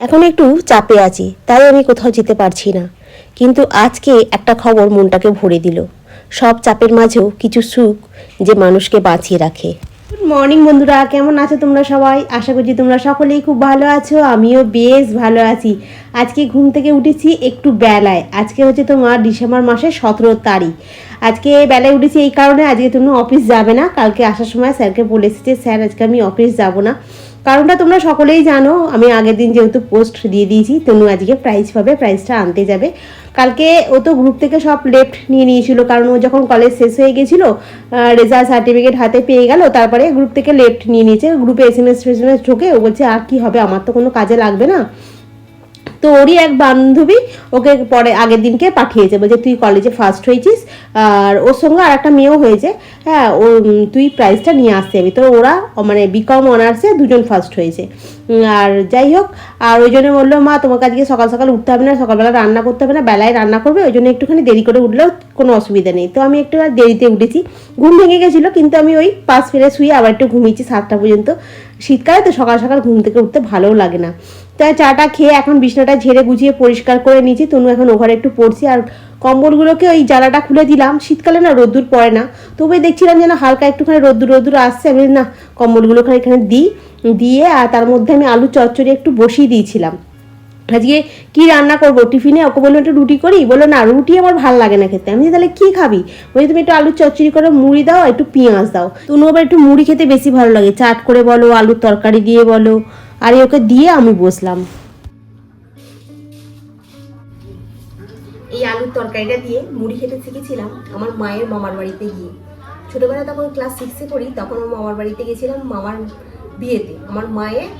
এখন একটু চাপে আছি, তাই আমি কোথাও যেতে পারছি না। কিন্তু আজকে একটা খবর মনটাকে ভরে দিল। সব চাপের মাঝেও কিছু সুখ যে মানুষকে বাঁচিয়ে রাখে। গুড মর্নিং বন্ধুরা, কেমন আছো তোমরা সবাই? আশা করছি তোমরা সকলেই খুব ভালো আছো, আমিও বেশ ভালো আছি। আজকে ঘুম থেকে উঠেছি একটু বেলায়। আজকে হচ্ছে তোমার ডিসেম্বর মাসের সতেরো তারিখ। আজকে বেলায় উঠেছি এই কারণে আজকে তুমি অফিস যাবে না। কালকে আসার সময় স্যারকে বলেছি যে, স্যার, আজকে আমি অফিস যাব না। কারণটা তোমরা সকলেই জানো, আমি আগের দিন যেহেতু পোস্ট দিয়ে দিয়েছি, তনু আজকে প্রাইজ পাবে প্রাইজটা আনতে যাবে। কালকে ও তো গ্রুপ থেকে সব লেফট নিয়ে নিয়েছিল, কারণ ও যখন কলেজ শেষ হয়ে গেছিল রেজাল্ট সার্টিফিকেট হাতে পেয়ে গেল, তারপরে গ্রুপ থেকে লেফট নিয়ে নিয়েছে। গ্রুপে এস এম এস ঢোকে ও বলছে, আর কি হবে? আমার তো কোনো কাজে লাগবে না। তো ওরই এক বান্ধবী ওকে পরে আগের দিনকে পাঠিয়েছে, বলছে তুই কলেজে ফার্স্ট হয়েছিস, আর ওর সঙ্গে আর একটা মেয়েও হয়েছে। হ্যাঁ ও তুই প্রাইজটা নিয়ে আসতে যাবি। তো ওরা মানে বিকম অনার্সে দুজন ফার্স্ট হয়েছে। আর যাই হোক, আর ওই জন্য বলল, মা, তোমাকে আজকে সকাল সকাল উঠতে হবে না, সকালবেলা রান্না করতে হবে না, বেলায় রান্না করবে, ওই জন্য একটুখানি দেরি করে উঠলেও কোনো অসুবিধা নেই। তো আমি একটু আর দেরিতে উঠেছি। ঘুম ভেঙে গেছিল, কিন্তু আমি ওই পাশ ফিরে শুয়ে আবার একটু ঘুমিয়েছি সাতটা পর্যন্ত। শীতকালে তো সকাল সকাল ঘুম থেকে উঠতে ভালোও লাগে না। তাই চাটা খেয়ে এখন বিছনাটা ঝেড়ে গুছিয়ে পরিষ্কার করে নিয়েছি। তনু এখন ওখানে একটু পড়ছি। আর কম্বলগুলোকে ওই জ্বালাটা খুলে দিলাম। শীতকালে না রোদ্দুর পড়ে না। তবে দেখছিলাম যেন হালকা একটুখানি রোদ্দুর রোদ্দুর আসছে। আমি না কম্বলগুলো খানি এখানে দিই। দিয়ে আর তার মধ্যে আমি আলু চচ্চড়ি একটু বসিয়ে দিয়েছিলাম। আজকে কি রান্না করব? টিফিনে ওকে বলল একটু রুটি করি? বলল না রুটি আমার ভালো লাগে না খেতে। আমি বলি, তাহলে কি খাবি? বলছি তুমি একটু আলুর চচ্চড়ি করে মুড়ি দাও একটু পেঁয়াজ দাও। তুমি আবার একটু মুড়ি খেতে বেশি ভালো লাগে। চাট করে বলো আলুর তরকারি দিয়ে বলো। আর ওকে দিয়ে আমি বসলাম। এই আলুর তরকারিটা দিয়ে মুড়ি খেতে শিখেছিলাম আমার মায়ের মামার বাড়িতে গিয়ে। ছোটোবেলা তখন ক্লাস সিক্সে পড়ি, তখন আমার মামার বাড়িতে গেছিলাম মামার বিয়েতে। আমার মায়ের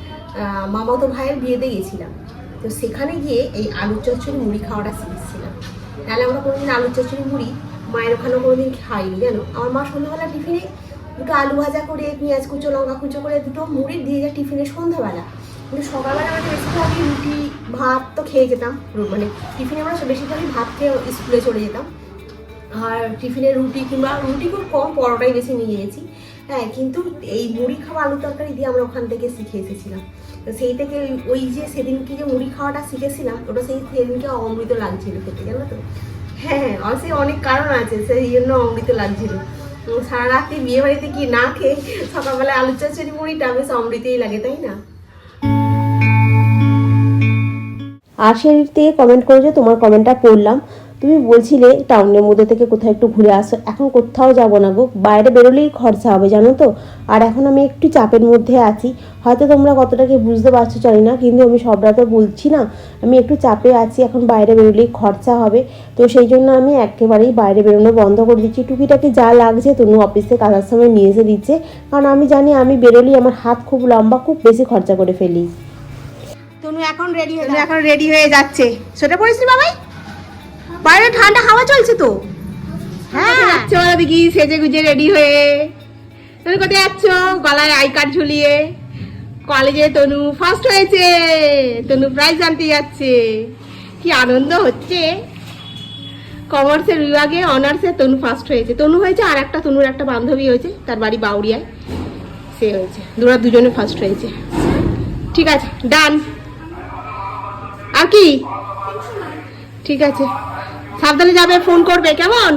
মামাতো ভাইয়ের বিয়েতে গেছিলাম তো সেখানে গিয়ে এই আলুর চচ্চড়ি মুড়ি খাওয়াটা শিখেছিলাম। তাহলে আমরা কোনোদিন আলুর চচ্চড়ি মুড়ি মায়ের ওখানেও কোনোদিন খাইনি, জানো? আমার মা সন্ধ্যাবেলা টিফিনে দুটো আলু ভাজা করে, পেঁয়াজ কুচো, লঙ্কা কুচো করে, দুটো মুড়ি দিয়ে যায় টিফিনে সন্ধ্যাবেলা। কিন্তু সকালবেলা আমাদের বেশিরভাগই রুটি, ভাত তো খেয়ে যেতাম। মানে টিফিনে আমরা বেশিরভাগই ভাত খেয়ে স্কুলে চলে যেতাম। আর টিফিনে রুটি কিংবা রুটি খুব কম, পরোটাই বেশি নিয়ে গেছি। হ্যাঁ কিন্তু এই মুড়ি খাওয়া, আলু তরকারি দিয়ে আমরা ওখান থেকে শিখে এসেছিলাম। তো সেই থেকে ওই- যে সেদিনকে যে মুড়ি খাওয়াটা শিখেছিলাম, ওটা সেই সেদিনকে অমৃত লাগছিল খেতে, জানো তো? হ্যাঁ হ্যাঁ সেই অনেক কারণ আছে, সেই জন্য অমৃত লাগছিল। সারা রাত্রি বিয়ে বাড়িতে কি না খেয়ে সকালবেলা আলু চচ্চড়ি মুড়িটা বেশ অমৃতেই লাগে, তাই না? আর আশির থেকে কমেন্ট করে যে তোমার কমেন্টটা পড়লাম। তুমি বলছিলে টাউনের মধ্যে থেকে কোথাও একটু ঘুরে আসো। এখন কোথাও যাব না গো। বাইরে বেরোলেই খরচা হবে, জানো তো? আর এখন আমি একটু চাপের মধ্যে আছি। হয়তো তোমরা কতটা কি বুঝতে পারছ জানি না, কিন্তু আমি সবটা তো বলছি না, আমি একটু চাপে আছি। এখন বাইরে বেরোলেই খরচা হবে। তো সেই জন্য আমি একেবারেই বাইরে বেরোনো বন্ধ করে দিচ্ছি। টুকিটাকি যা লাগছে তনু অফিস আসার সময় নিয়ে এসে দিচ্ছে। কারণ আমি জানি আমি বেরোলেই আমার হাত খুব লম্বা, খুব বেশি খরচা করে ফেলি। তনু এখন রেডি এখন রেডি হয়ে যাচ্ছে। সেটা পড়িস বাবাই? বাইরে ঠান্ডা হাওয়া চলছে তো। হ্যাঁ। চলো দেখি সেজে গুজে রেডি হয়ে। তুমি কোথায় যাচ্ছ? গলায় আই কার্ড ঝুলিয়ে। কলেজে তনু ফার্স্ট হয়েছে। তনু প্রাইজ আনতে যাচ্ছে। কি আনন্দ হচ্ছে। কমার্সের বিভাগে অনার্সে তনু ফার্স্ট হয়েছে। তনু হয়েছে আর একটা তনুর একটা বান্ধবী হয়েছে। তার বাড়ি বাউরিয়ায় সে হয়েছে। দুরা দুজনে ফার্স্ট হয়েছে। ঠিক আছে ডান আর কি? ঠিক আছে। সাবধানে যাবে ফোন করবে, কেমন?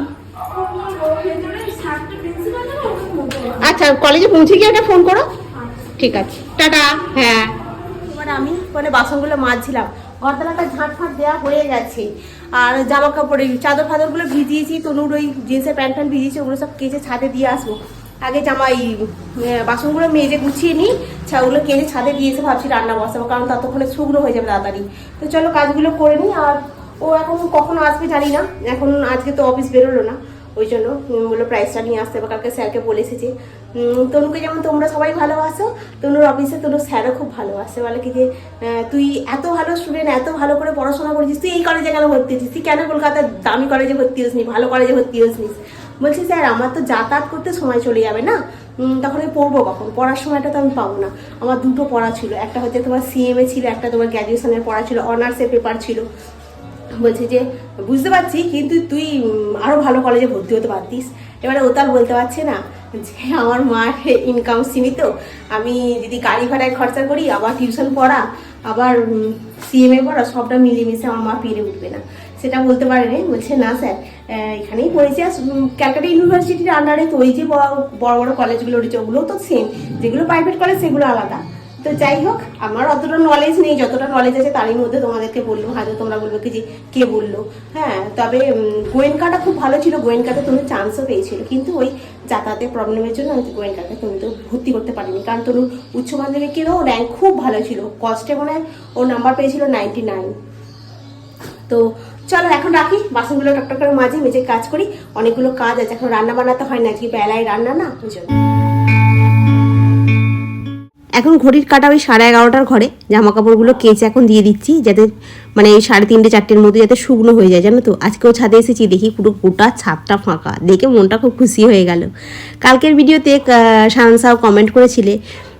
আচ্ছা কলেজে পৌঁছে গিয়ে একটা ফোন করো। ঠিক আছে, টাটা হ্যাঁ। আমি মানে বাসনগুলো মাজছিলাম। ঘরতলাটা ঝাঁট ফাঁট দেওয়া হয়ে গেছে। আর জামা কাপড়ে চাদর ফাদরগুলো ভিজিয়েছি, তনুর ওই জিন্সের প্যান্ট প্যান্ট ভিজিয়েছি, ওগুলো সব কেচে ছাদে দিয়ে আসব। আগে জামা এই বাসনগুলো মেজে গুছিয়ে নিই ওগুলো কেচে ছাদে দিয়ে এসে ভাবছি রান্না বসাবো, কারণ ততক্ষণে শুকনো হয়ে যাবে তাড়াতাড়ি। তো চলো কাজগুলো করে নিই, আর ও এখন কখন আসবে জানি না। এখন আজকে তো অফিস বেরোলো না। ওই জন্য বলল প্রাইসটা নিয়ে আসতে হবে। কালকে স্যারকে বলে এসেছি তনুকে যেমন তোমরা সবাই ভালোবাসো, তনুর অফিসে তনুর স্যারও খুব ভালোবাসে। বলে কি যে তুই এত ভালো স্টুডেন্ট এত ভালো করে পড়াশোনা করেছিস, তুই এই কলেজে কেন ভর্তি হয়েছিস? তুই কেন কলকাতার দামি কলেজে ভর্তি হসনি, ভালো কলেজে ভর্তি হসনিস? বলছি, স্যার, আমার তো যাতায়াত করতে সময় চলে যাবে না। তখন আমি পড়ব কখন? পড়ার সময়টা তো আমি পাবো না। আমার দুটো পড়া ছিল। একটা হচ্ছে তোমার সিএমএ ছিল, একটা তোমার গ্র্যাজুয়েশনের পড়া ছিল অনার্সের পেপার ছিল। বলছে যে বুঝতে পারছি কিন্তু তুই উম, আরও ভালো কলেজে ভর্তি হতে পারতিস। এবারে ও তার বলতে পারছে না। যে আমার মার ইনকাম সীমিত। আমি যদি গাড়ি ভাড়ায় খরচা করি আবার টিউশন পড়া আবার সিএমএ পড়া সবটা মিলেমিশে আমার মা পেরে উঠবে না। সেটা বলতে পারেনি। বলছে না স্যার এখানেই পড়েছি। আর ক্যালকাটা ইউনিভার্সিটির আন্ডারে তো ওই যে বড় বড় কলেজগুলো রয়েছে ওগুলোও তো সেম যেগুলো প্রাইভেট কলেজ সেগুলো আলাদা। তো যাই হোক, আমার অতটা নলেজ নেই, যতটা নলেজ আছে তারই মধ্যে তোমাদেরকে বলল হয়তো তোমরা বলবে কি যে কে বলল। হ্যাঁ তবে গোয়েনকাটা খুব ভালো ছিল, গোয়েনকাতে তুমি চান্সও পেয়েছিল, কিন্তু ওই যাতায়াতের প্রবলেমের জন্য আমি গোয়েনকাকে তুমি তো ভর্তি করতে পারিনি। কারণ তনু উচ্চ মাধ্যমিকেরও র্যাঙ্ক খুব ভালো ছিল কস্টে মনে হয় ওর নাম্বার পেয়েছিল নাইনটি নাইন তো চলো, এখন রাখি, বাসনগুলো টকটক করে মাঝে মেঝে কাজ করি, অনেকগুলো কাজ আছে, এখন রান্না বানাতে হয় না, আজকে বেলায় রান্না না, ওই জন্য। এখন ঘড়ির কাটা ওই সাড়ে এগারোটার ঘরে জামা কাপড়গুলো কেচে এখন দিয়ে দিচ্ছি যাতে মানে এই সাড়ে তিনটে, চারটের মধ্যে যাতে শুকনো হয়ে যায়, জানো তো? আজকেও ছাদে এসেছি, দেখি পুরো গোটা ছাদটা ফাঁকা। দেখে মনটা খুব খুশি হয়ে গেল। কালকের ভিডিওতে সানসাও কমেন্ট করেছিলে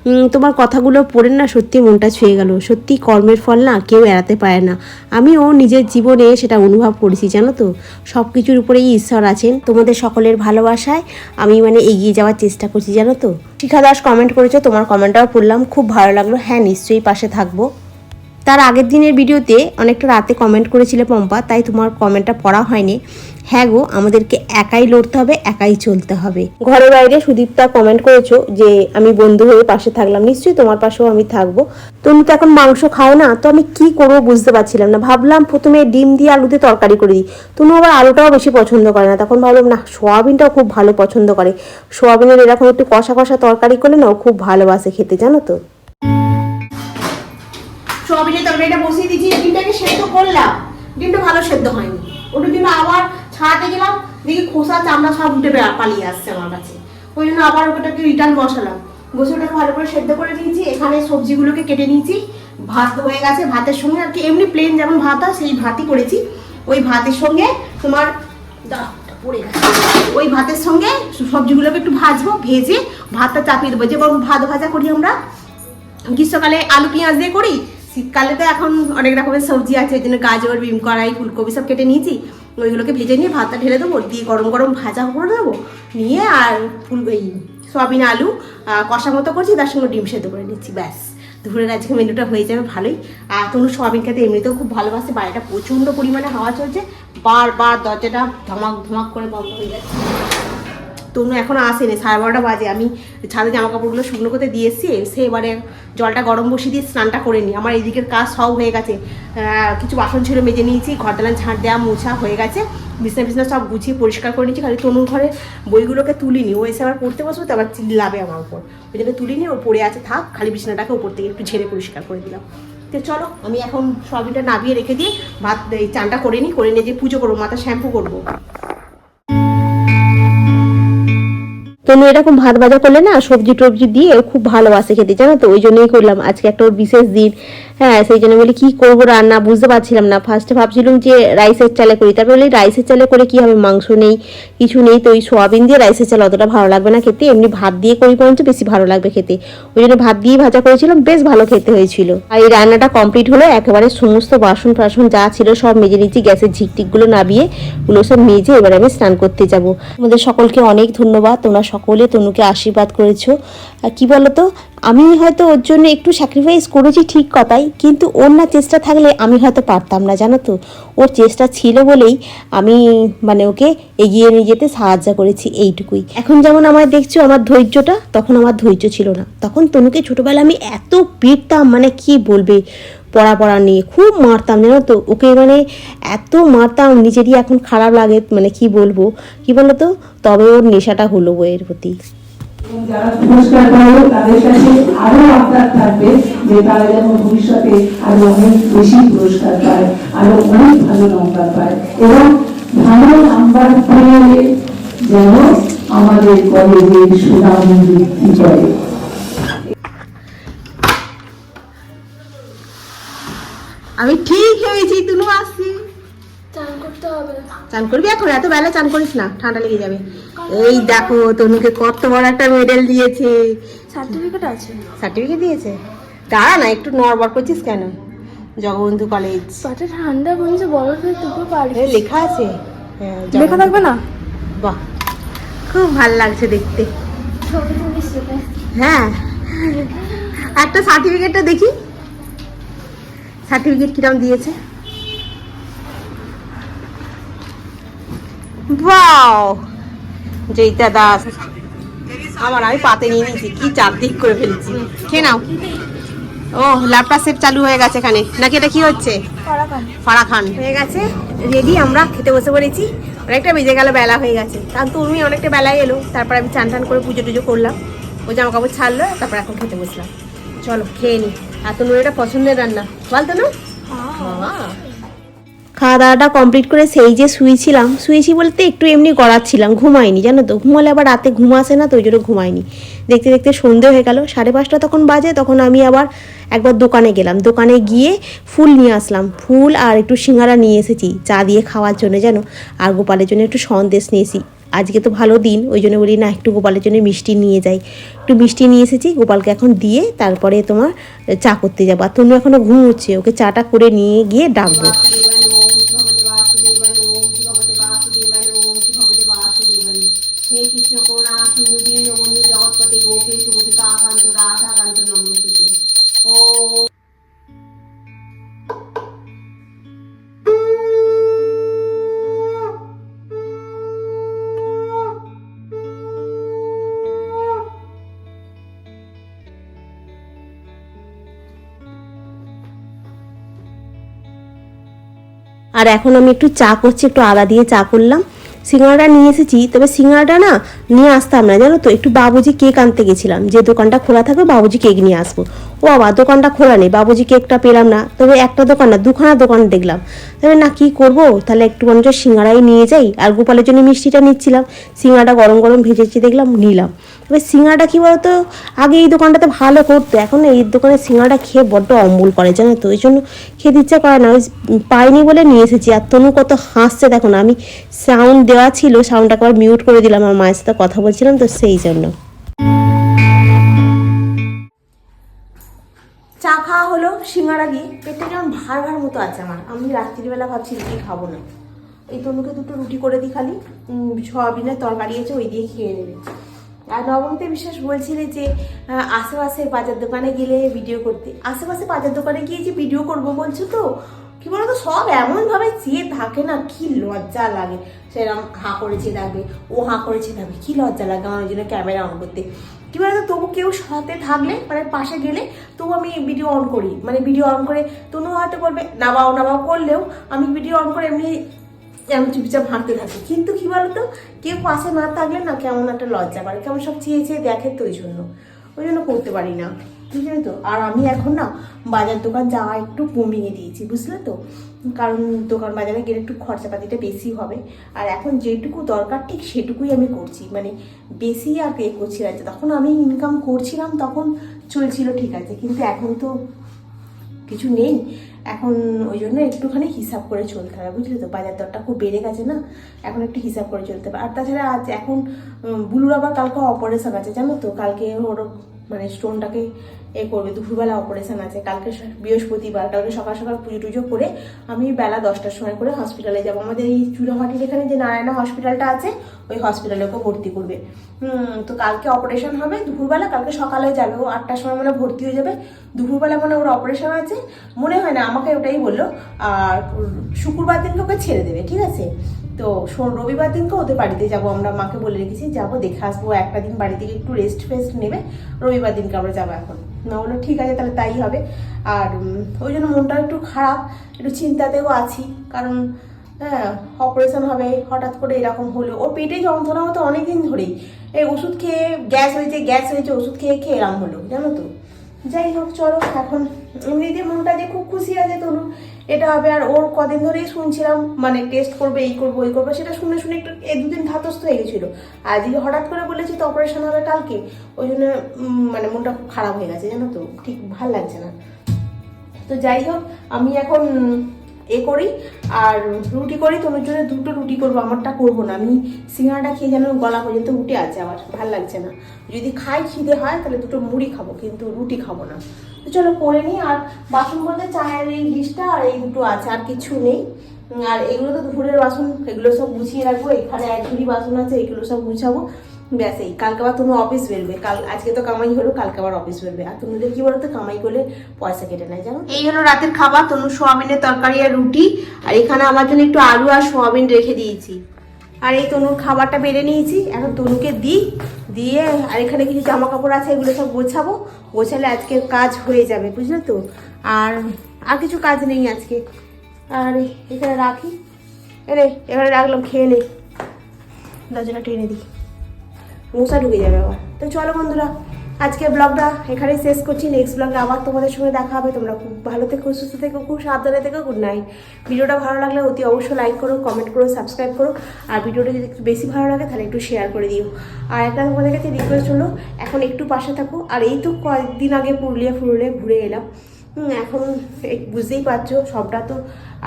তোমার কথাগুলো পড়ে না, সত্যি মনটা ছুঁয়ে গেল। সত্যি কর্মের ফল না, কেউ এড়াতে পারে না। আমিও নিজের জীবনে সেটা অনুভব করেছি, জানো তো? সব কিছুর উপরেই ঈশ্বর আছেন। তোমাদের সকলের ভালোবাসায় আমি মানে এগিয়ে যাওয়ার চেষ্টা করছি, জানো তো? শিখা দাস কমেন্ট করেছ, তোমার কমেন্টটাও পড়লাম। খুব ভালো লাগল। হ্যাঁ নিশ্চয়ই পাশে থাকব। তার আগের দিনের ভিডিওতে অনেকটা রাতে কমেন্ট করেছিলে পম্পা, তাই তোমার কমেন্টটা পড়া হয়নি। হ্যাঁ গো, আমাদেরকে একাই লড়তে হবে, একাই চলতে হবে। ঘরে বাইরে সুদীপ্তা কমেন্ট করেছ যে, আমি বন্ধু হয়ে পাশে থাকলাম, নিশ্চয়ই তোমার পাশেও আমি থাকব। তুমি তো এখন মাংস খাও না, তো আমি কি করব বুঝতে পারছিলাম না। ভাবলাম প্রথমে ডিম দিয়ে আলুতে তরকারি করে দিই। তুমি আবার আলুটাও বেশি পছন্দ করে না। তখন ভাবলাম, না, সোয়াবিনটাও খুব ভালো পছন্দ করে। সোয়াবিনের এরকম একটু কষা কষা তরকারি করলে না, ও খুব ভালোবাসে খেতে, জানো তো? সোয়াবিনের তরকারিটা বসিয়ে দিয়েছি ডিমটাকে সেদ্ধ করলাম। ডিমটা ভালো সেদ্ধ হয়নি। ওটার জন্য আবার ছাড়াতে গেলাম, দেখি খোসা, চামড়া সব উঠে পালিয়ে আসছে আমার কাছে। ওই জন্য আবার ওটাকে রিটার্ন বসালাম। বসে ওটাকে ভালো করে সেদ্ধ করে দিয়েছি, এখানে সবজিগুলোকে কেটে নিয়েছি। ভাত হয়ে গেছে, ভাতের সঙ্গে আর কি, এমনি প্লেন যেমন ভাত হয়, সেই ভাতই করেছি। ওই ভাতের সঙ্গে তোমার। ওই ভাতের সঙ্গে সবজিগুলোকে একটু ভাজবো, ভেজে ভাতটা চাপিয়ে দেবো। যেমন ভাত ভাজা করি আমরা, গ্রীষ্মকালে আলু পেঁয়াজ দিয়ে করি শীতকালে তো এখন অনেক রকমের সবজি আছে, ওই জন্য গাজর বিম কড়াই, ফুলকপি সব কেটে নিয়েছি। ওইগুলোকে ভেজে নিয়ে ভাতটা ঢেলে দেবো, দিয়ে গরম গরম ভাজা করে দেবো, নিয়ে আর ফুল এই সয়াবিন আলু কষা মতো করছি, তার সঙ্গে ডিম সেদ্ধ করে নিচ্ছি, ব্যাস। দুপুরের আজকে মেনুটা হয়ে যাবে ভালোই। আর তনু সয়াবিন খেতে এমনিতেও খুব ভালোবাসে, বাড়িটা প্রচণ্ড পরিমাণে হাওয়া চলছে, বারবার দরজাটা ধমাক ধমাক করে বন্ধ হয়ে যাচ্ছে। তনু এখনও আসেনি। সাড়ে বারোটা বাজে। আমি ছাদে জামা কাপড়গুলো শুকনো করতে দিয়ে এসেছি। এসে এবারে জলটা গরম বসিয়ে দিয়ে স্নানটা করে নিই। আমার এদিকের কাজ সব হয়ে গেছে। কিছু বাসন ছিল মেজে নিয়েছি। ঘর দালান ঝাঁট দেওয়া মোছা হয়ে গেছে। বিছনা বিছনা সব গুছিয়ে পরিষ্কার করে নিয়েছি। খালি তনুর ঘরে বইগুলোকে তুলিনি। ও এসে আবার পড়তে বসবে, তো আবার চিল্লাবে আমার উপর। ওই জন্য তুলিনি, ও পড়ে আছে, থাক। খালি বিছনাটাকে উপর থেকে একটু ঝেড়ে পরিষ্কার করে দিলাম। তো চলো, আমি এখন সবইটা নাবিয়ে রেখে দিয়ে ভাত চানটা করে নিই। করে নিয়ে যে পুজো করব মাথা শ্যাম্পু করব। তনু এরকম ভাত ভাজা করলে না সবজি টবজি দিয়ে খুব ভালোবাসে খেতে, জানো তো? ওই জন্যই করলাম আজকে একটা ওর বিশেষ দিন। হ্যাঁ সেই জন্য বলি কি করব রান্না বুঝতে পারছিলাম না। ফার্স্টে ভাবছিলাম যে রাইসের চালে করি। তারপরে বলি রাইসের চালে করে কি হবে? মাংস নেই, কিছু নেই। তো ওই সোয়াবিন দিয়ে রাইসের চাল অতটা ভালো লাগবে না খেতে। এমনি ভাত দিয়ে করি পর্যন্ত বেশি ভালো লাগবে খেতে। ওই জন্য ভাত দিয়ে ভাজা করেছিলাম, বেশ ভালো খেতে হয়েছিল। আর এই রান্নাটা কমপ্লিট হলো, একেবারে সমস্ত বাসন টাসন যা ছিল সব মেজে নিচ্ছি গ্যাসের ঝিকটিকগুলো নাবিয়ে ওগুলো সব মেজে এবার আমি স্নান করতে যাব। আমাদের সকলকে অনেক ধন্যবাদ। তোমরা সকলে তনুকে আশীর্বাদ করেছ। আর কি বলতো? আমি হয়তো ওর জন্য একটু স্যাক্রিফাইস করেছি ঠিক কথাই, কিন্তু ওর না চেষ্টা থাকলে আমি হয়তো পারতাম না, জানো তো? ওর চেষ্টা ছিল বলেই আমি মানে ওকে এগিয়ে নিয়ে যেতে সাহায্য করেছি এইটুকুই। এখন যেমন আমার দেখছ আমার ধৈর্যটা, তখন আমার ধৈর্য ছিল না। তখন তনুকে ছোটোবেলা আমি এত পিটতাম মানে কি বলবে? পড়া পড়া নিয়ে খুব মারতাম, জানো তো? ওকে মানে এত মারতাম, নিজেরই এখন খারাপ লাগে মানে কি বলব? কি বলতো? তবে ওর নেশাটা হলো বইয়ের প্রতি। যারা পুরস্কার তাদের কাছে আরও আবদার থাকবে যে তারা যেন ভবিষ্যতে আরও অনেক বেশি পুরস্কার পায়, আরও অনেক ভালো নম্বর পায়। এবং ভালো নাম্বার পেয়ে যেন আমাদের কলেজের সুনাম বৃদ্ধি করে। আমি ঠিক হয়েছি তুমি আসছি চান করবি এখন? এত বেলা চান করিস না ঠান্ডা লেগে যাবে। এই দেখো তনুকে কত বড় একটা মেডেল দিয়েছে। সার্টিফিকেট আছে। সার্টিফিকেট দিয়েছে? দাঁড়া না একটু নড়বড় করছিস কেন? জগবন্ধু কলেজ পাটে ঠান্ডা বলছে বরফ তুপে পারবে। লেখা আছে। হ্যাঁ, লেখা থাকবে না? বাহ। খুব ভালো লাগছে দেখতে। হ্যাঁ। একটা সার্টিফিকেটটা দেখি। সার্টিফিকেট কিরম দিয়েছে? বাও জয়িতা দাস আমার আমি পাতে নিয়ে নিয়েছি কি চারদিক করে ফেলেছি। খেয়ে নাও। ও ল্যাপটপ সেট চালু হয়ে গেছে এখানে। নাকি এটা কি হচ্ছে? ফাড়া খান হয়ে গেছে। রেডি আমরা খেতে বসে পড়েছি। অনেকটা বেজে গেল বেলা হয়ে গেছে। কারণ তুমি অনেকটা বেলায় এলো। তারপর আমি চান টান করে পুজো টুজো করলাম। ওই জামা কাপড় ছাড়লো তারপর এখন খেতে বসলাম। চলো খেয়ে নি। আর তো এটা পছন্দের রান্না। বলতো না? বাবা খাওয়া দাওয়াটা কমপ্লিট করে সেই যে শুয়েছিলাম, শুয়েছি বলতে একটু এমনি গড়াচ্ছিলাম ঘুমাইনি জানো তো? ঘুমালে আবার রাতে ঘুম আসে না, তো ওই জন্য ঘুমাইনি দেখতে দেখতে সন্ধে হয়ে গেল, সাড়ে পাঁচটা তখন বাজে, তখন আমি আবার একবার দোকানে গেলাম। দোকানে গিয়ে ফুল নিয়ে আসলাম, ফুল আর একটু সিঙ্গারা নিয়ে এসেছি, চা দিয়ে খাওয়ার জন্য, জানো? আর গোপালের জন্য একটু সন্দেশ নিয়েছি। আজকে তো ভালো দিন, ওই জন্য বলি না, একটু গোপালের জন্য মিষ্টি নিয়ে যাই। একটু মিষ্টি নিয়ে এসেছি, গোপালকে এখন দিয়ে তারপরে তোমার চা করতে যাব। আর তনু এখনও ঘুম হচ্ছে ওকে চাটা করে নিয়ে গিয়ে ডাকবো। আর এখন আমি একটু চা করছি, একটু আদা দিয়ে চা করলাম। সিঙ্গাড়া নিয়ে এসেছি, তবে সিঙ্গাড়াটা না নিয়ে আসতাম না, জানো তো? একটু বাবুজি কেক আনতে গেছিলাম। যে দোকানটা খোলা থাকবে, বাবুজি কেক নিয়ে আসব। ও বাবা, দোকানটা খোলা নেই, বাবুজি কেকটা পেলাম না। তবে একটা দোকান না, দুখানা দোকান দেখলাম। তবে না, কি করব? তাহলে একটু মানুষ সিঙ্গাড়াই নিয়ে যাই, আর গোপালের জন্য মিষ্টিটা নিচ্ছিলাম। সিঙ্গাড়াটা গরম গরম ভেজেছি, দেখলাম নিলাম। তবে সিঙ্গাড়াটা কি বলতো, আগে এই দোকানটাতে ভালো করতো, এখন এই দোকানে সিঙ্গাড়া খেয়ে বড্ড অম্বল করে, জানো তো, ওই জন্য খেতে ইচ্ছা করে না। ওই পাইনি বলে নিয়ে এসেছি, আর তনু কত হাসছে, দেখো না, আমি সাউন্ড দেওয়া ছিল সাউন্ডটা একবার মিউট করে দিলাম, আমার মায়ের সাথে কথা বলছিলাম, তো সেই জন্য। চা খাওয়া হলো সিঙ্গাড়া দিয়ে। পেটটা কেমন ভার ভার মতো আছে আমার। আমি রাত্রিবেলা ভাবছি, রুটি খাব না। এই তনুকে দুটো রুটি করে দিই খালি। সয়াবিনের তরকারি আছে, ওই দিয়ে খেয়ে নেবে। আর নবমীতে বিশ্বাস বলছিলে যে আশেপাশে বাজার দোকানে গেলে ভিডিও করতে। আশেপাশে বাজার দোকানে গিয়ে যে ভিডিও করব বলছো তো, কি বলতো, সব এমনভাবে চেয়ে থাকে না, কি লজ্জা লাগে। সেরকম হাঁ করেছে থাকবে, ও হাঁ করেছে থাকবে, কি লজ্জা লাগে আমার ওই জন্য ক্যামেরা অন করতে। কি বলতো, তবু কেউ সাথে থাকলে মানে পাশে গেলে, তবু আমি ভিডিও অন করি। মানে ভিডিও অন করে, তনু হয়তো বলবে নাবাও নাবাও করলেও আমি ভিডিও অন করে এমনি আমি চুপচাপ হাঁটতে থাকি। কিন্তু কি বলতো, কেউ পাশে না থাকলে না কেমন একটা লজ্জা পারে কেমন সব চেয়ে চেয়ে দেখে তো ওই জন্য। ওই জন্য করতে পারি না। বুঝলে তো? আর আমি এখন না বাজার দোকান যাওয়া একটু কমিয়ে দিয়েছি, বুঝলে তো? কারণ দোকান বাজারে গেলে একটু খরচাপাতিটা বেশি হবে। আর এখন যেটুকু দরকার ঠিক সেটুকুই আমি করছি। মানে বেশি আর পে করছি না। তখন আমি ইনকাম করছিলাম তখন চলছিল ঠিক আছে। কিন্তু এখন তো কিছু নেই। এখন ওই জন্য একটুখানি হিসাব করে চলতে হবে, বুঝলি তো? বাজার দরটা খুব বেড়ে গেছে না? এখন একটু হিসাব করে চলতে হবে। আর তাছাড়া আজ এখন বুলুর আবার কালকে অপারেশন আছে, জানো তো? কালকে ওর মানে স্টোনটাকে এ করবে। দুপুরবেলা অপারেশন আছে। কালকে বৃহস্পতিবার, কালকে সকাল সকাল পুজো টুজো করে আমি বেলা দশটার সময় করে হসপিটালে যাব। আমাদের এই চূড়ামাটির এখানে যে নারায়ণা হসপিটালটা আছে, ওই হসপিটালে ওকে ভর্তি করবে। তো কালকে অপারেশন হবে। দুপুরবেলা কালকে সকালে যাবে। ও আটটার সময় মানে ভর্তি হয়ে যাবে। দুপুরবেলা মানে ওর অপারেশন আছে। মনে হয় না, আমাকে ওটাই বলল, আর শুক্রবার দিনকে ওকে ছেড়ে দেবে, ঠিক আছে? তো রবিবার দিনকে ওদের বাড়িতে যাব। আমরা মাকে বলে রেখেছি, যাব, দেখে আসব, একটা দিন বাড়ি থেকে একটু রেস্ট ফেস্ট নেবে। রবিবার দিনকে আমরা যাব এখন। না বলল, ঠিক আছে, তাহলে তাই হবে। আর ওই জন্য মনটা একটু খারাপ, একটু চিন্তাতেও আছি। কারণ হ্যাঁ অপারেশন হবে, হঠাৎ করে এরকম হলো। ওর পেটে যন্ত্রণা হতো অনেকদিন ধরেই। এই ওষুধ খেয়ে, গ্যাস হয়েছে গ্যাস হয়েছে, ওষুধ খেয়ে খেয়ে এরম হলো, জানো তো? যাই হোক, চলো, এখন এমনিতে মনটা যে খুব খুশি আছে তনু। এটা হবে আর ওর কদিন ধরেই শুনছিলাম মানে টেস্ট করবে, এই করব এই করব, সেটা শুনে শুনে একটু এই দুদিন ধাতস্থ হয়ে গেছিল। আজকে হঠাৎ করে বলেছি তো অপারেশন হবে কালকে। ওই জন্য মানে মনটা খুব খারাপ হয়ে গেছে, জানো তো? ঠিক ভালো লাগছে না। তো যাই হোক, আমি এখন, এ করি, আর রুটি করি তোমার জন্য দুটো রুটি করব, আমারটা করব না। আমি সিঙ্গাড়াটা খেয়ে যেন গলা পর্যন্ত উঠে আছে আমার ভালো লাগছে না। যদি খাই খিদে হয়, তাহলে দুটো মুড়ি খাব, কিন্তু রুটি খাব না। তো চলো করে নিই আর বাসন বলতে চায়ের এই ডিশটা আর এই দুটো আছে আর কিছু নেই। আর এগুলো তো দুপুরের বাসন এগুলো সব গুছিয়ে রাখব এখানে এক ঝুড়ি বাসন আছে এগুলো সব গুছাবো। ব্যাস এই কালকে আবার তুমি অফিস বেরবে কাল আজকে তো কামাই হলো কালকে আবার অফিস বেরবে। আর তোমাদের কি বলতো কামাই করলে পয়সা কেটে নেয় জানো? এই হলো রাতের খাবার তনু সোয়াবিনের তরকারি আর রুটি। আর এখানে আমার জন্য একটু আলু আর সোয়াবিন রেখে দিয়েছি। আর এই তনুর খাবারটা বেড়ে নিয়েছি এখন তনুকে দিই। দিয়ে আর এখানে কিছু জামা কাপড় আছে, এগুলো সব গোছাবো। গোছালে আজকে কাজ হয়ে যাবে, বুঝলে তো? আর আর কিছু কাজ নেই আজকে। আর এখানে রাখি। এরে এখানে রাখলাম, খেয়ে নে। দরজাটা টেনে দিই। মশা ঢুকে যাবে আবার। তো চলো বন্ধুরা আজকে ব্লগটা এখানেই শেষ করছি। নেক্সট ব্লগে আবার তোমাদের সঙ্গে দেখা হবে। তোমরা খুব ভালো থেকো, সুস্থ থেকো, খুব সাবধানে থেকো। গুড নাইট ভিডিওটা ভালো লাগলে অতি অবশ্যই লাইক করো কমেন্ট করো সাবস্ক্রাইব করো। আর ভিডিওটা যদি একটু বেশি ভালো লাগে, তাহলে একটু শেয়ার করে দিও। আর একটা তোমাদের কাছে রিকোয়েস্ট হলো, এখন একটু পাশে থাকো। আর এই তো কয়েকদিন আগে পুরুলিয়া ফুরুলিয়া ঘুরে এলাম। এখন বুঝতেই পারছ সবটা তো,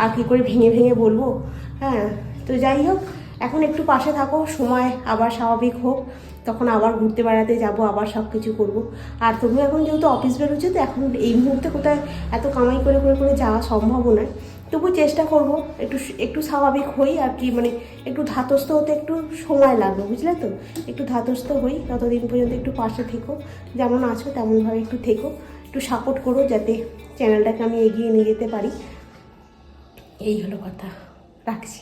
আর কী করে ভেঙে ভেঙে বলব? হ্যাঁ তো যাই হোক এখন একটু পাশে থাকো, সময় আবার স্বাভাবিক হোক, তখন আবার ঘুরতে বেড়াতে যাব, আবার সব কিছু করব। আর তুমি এখন যেহেতু অফিস বেরোচ্ছে, তো এখন এই মুহূর্তে কোথায় এত কামাই করে করে করে যাওয়া সম্ভবও নয়। তবু চেষ্টা করব, একটু একটু স্বাভাবিক হই আর কি মানে একটু ধাতস্থ হতে একটু সময় লাগবে, বুঝলে তো? একটু ধাতস্থ হই, ততদিন পর্যন্ত একটু পাশে থেকো, যেমন আছো তেমনভাবে একটু থেকো, একটু সাপোর্ট করো যাতে চ্যানেলটাকে আমি এগিয়ে নিয়ে যেতে পারি। এই হলো কথা, রাখছি।